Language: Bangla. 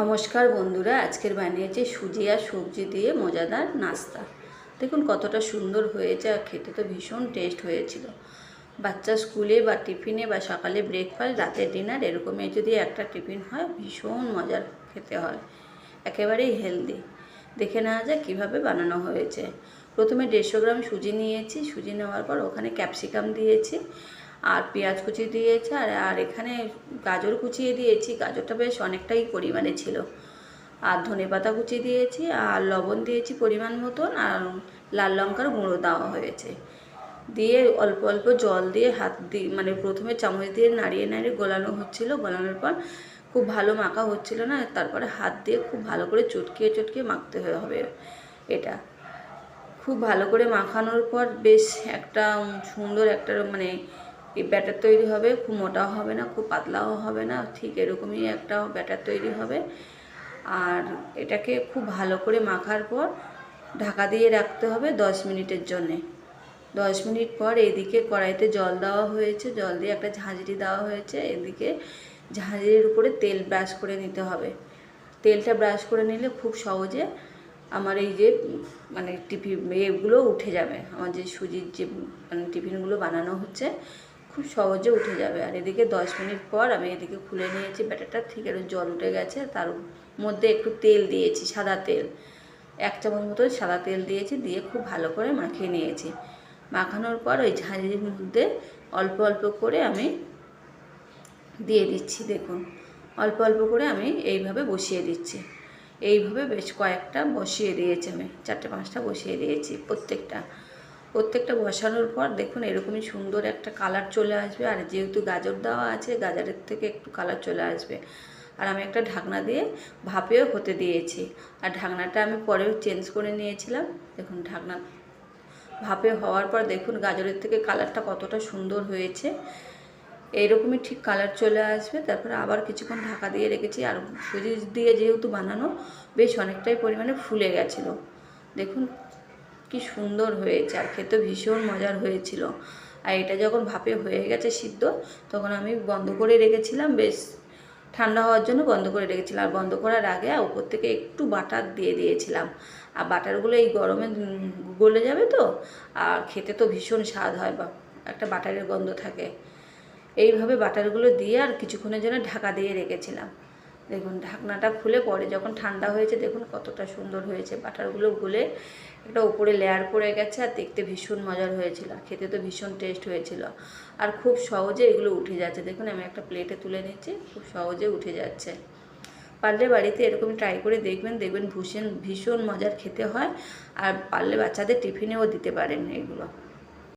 নমস্কার বন্ধুরা, আজকের বানিয়েছি সুজি আর সবজি দিয়ে মজাদার নাস্তা। দেখুন কতটা সুন্দর হয়েছে আর খেতে তো ভীষণ টেস্ট হয়েছিল। বাচ্চা স্কুলে বা টিফিনে বা সকালে ব্রেকফাস্ট রাতের ডিনার এরকমই যদি একটা টিফিন হয়, ভীষণ মজার খেতে হয়। একেবারেই হেলদি দেখে নেওয়া যায় কীভাবে বানানো হয়েছে। প্রথমে দেড়শো গ্রাম সুজি নিয়েছি। সুজি নেওয়ার পর ওখানে ক্যাপসিকাম দিয়েছি। আর পেঁয়াজ কুচি দিয়েছি, আর আর এখানে গাজর কুচিয়ে দিয়েছি। গাজরটা বেশ অনেকটাই পরিমাণে ছিল। আর ধনে পাতা কুচি দিয়েছি, আর লবণ দিয়েছি পরিমাণ মতন, আর লাল লঙ্কার গুঁড়ো দেওয়া হয়েছে। দিয়ে অল্প অল্প জল দিয়ে হাত দিয়ে মানে প্রথমে চামচ দিয়ে নাড়িয়ে নাড়িয়ে গোলানো হচ্ছিল। গোলানোর পর খুব ভালো মাখা হচ্ছিল না, তারপরে হাত দিয়ে খুব ভালো করে চটকিয়ে চটকিয়ে মাখতে হবে এটা। খুব ভালো করে মাখানোর পর বেশ একটা সুন্দর একটা মানে এই ব্যাটার তৈরি হবে, খুব মোটাও হবে না, খুব পাতলাও হবে না, ঠিক এরকমই একটা ব্যাটার তৈরি হবে। আর এটাকে খুব ভালো করে মাখার পর ঢাকা দিয়ে রাখতে হবে দশ মিনিটের জন্যে। দশ মিনিট পর এদিকে কড়াইতে জল দেওয়া হয়েছে, জল দিয়ে একটা ঝাঁঝরি দেওয়া হয়েছে, এদিকে ঝাঁঝরির উপরে তেল ব্রাশ করে নিতে হবে। তেলটা ব্রাশ করে নিলে খুব সহজে আমার এই যে মানে টিফিন এগুলো উঠে যাবে। আমার যে সুজির যে মানে টিফিনগুলো বানানো হচ্ছে খুব সহজে উঠে যাবে। আর এদিকে দশ মিনিট পর আমি এদিকে খুলে নিয়েছি ব্যাটারটা, ঠিক এর জল উঠে গেছে। তার মধ্যে একটু তেল দিয়েছি, সাদা তেল। এক চামচ মতো সাদা তেল দিয়েছি, দিয়ে খুব ভালো করে মাখিয়ে নিয়েছি। মাখানোর পর ওই ঝাঁঝির মধ্যে অল্প অল্প করে আমি দিয়ে দিচ্ছি, দেখুন। অল্প অল্প করে আমি এইভাবে বসিয়ে দিচ্ছি। এইভাবে বেশ কয়েকটা বসিয়ে দিয়েছি আমি, চারটে পাঁচটা বসিয়ে দিয়েছি প্রত্যেকটা। প্রত্যেকটা বসানোর পর দেখুন এরকমই সুন্দর একটা কালার চলে আসবে। আর যেহেতু গাজর দেওয়া আছে, গাজরের থেকে একটু কালার চলে আসবে। আর আমি একটা ঢাকনা দিয়ে ভাপেও হতে দিয়েছি। আর ঢাকনাটা আমি পরেও চেঞ্জ করে নিয়েছিলাম। দেখুন ঢাকনা ভাপে হওয়ার পর দেখুন গাজরের থেকে কালারটা কতটা সুন্দর হয়েছে। এইরকমই ঠিক কালার চলে আসবে। তারপরে আবার কিছুক্ষণ ঢাকা দিয়ে রেখেছি। আর সুজি দিয়ে যেহেতু বানানো, বেশ অনেকটাই পরিমাণে ফুলে গেছিল। দেখুন কি সুন্দর হয়েছে, আর খেতে ভীষণ মজার হয়েছিল। আর এটা যখন ভাপে হয়ে গেছে সিদ্ধ, তখন আমি বন্ধ করে রেখেছিলাম, বেশ ঠান্ডা হওয়ার জন্য বন্ধ করে রেখেছিলাম। আর বন্ধ করার আগে উপর থেকে একটু বাটার দিয়ে দিয়েছিলাম। আর বাটারগুলো এই গরমে গলে যাবে তো, আর খেতে তো ভীষণ স্বাদ হয়, বা একটা বাটারের গন্ধ থাকে। এইভাবে বাটারগুলো দিয়ে আর কিছুক্ষণের জন্য ঢাকা দিয়ে রেখেছিলাম। দেখুন, ঢাকনাটা খুলে পরে যখন ঠান্ডা হয়েছে, দেখুন কতটা সুন্দর হয়েছে। বাটারগুলো গুলে একটা উপরে লেয়ার পড়ে গেছে আর দেখতে ভীষণ মজার হয়েছিল। আর খেতে তো ভীষণ টেস্ট হয়েছিল। আর খুব সহজে এগুলো উঠে যাচ্ছে। দেখুন, আমি একটা প্লেটে তুলে নিচ্ছি, খুব সহজে উঠে যাচ্ছে। পারলে বাড়িতে এরকম ট্রাই করে দেখবেন দেখবেন ভীষণ ভীষণ মজার খেতে হয়। আর পারলে বাচ্চাদের টিফিনেও দিতে পারেন এগুলো।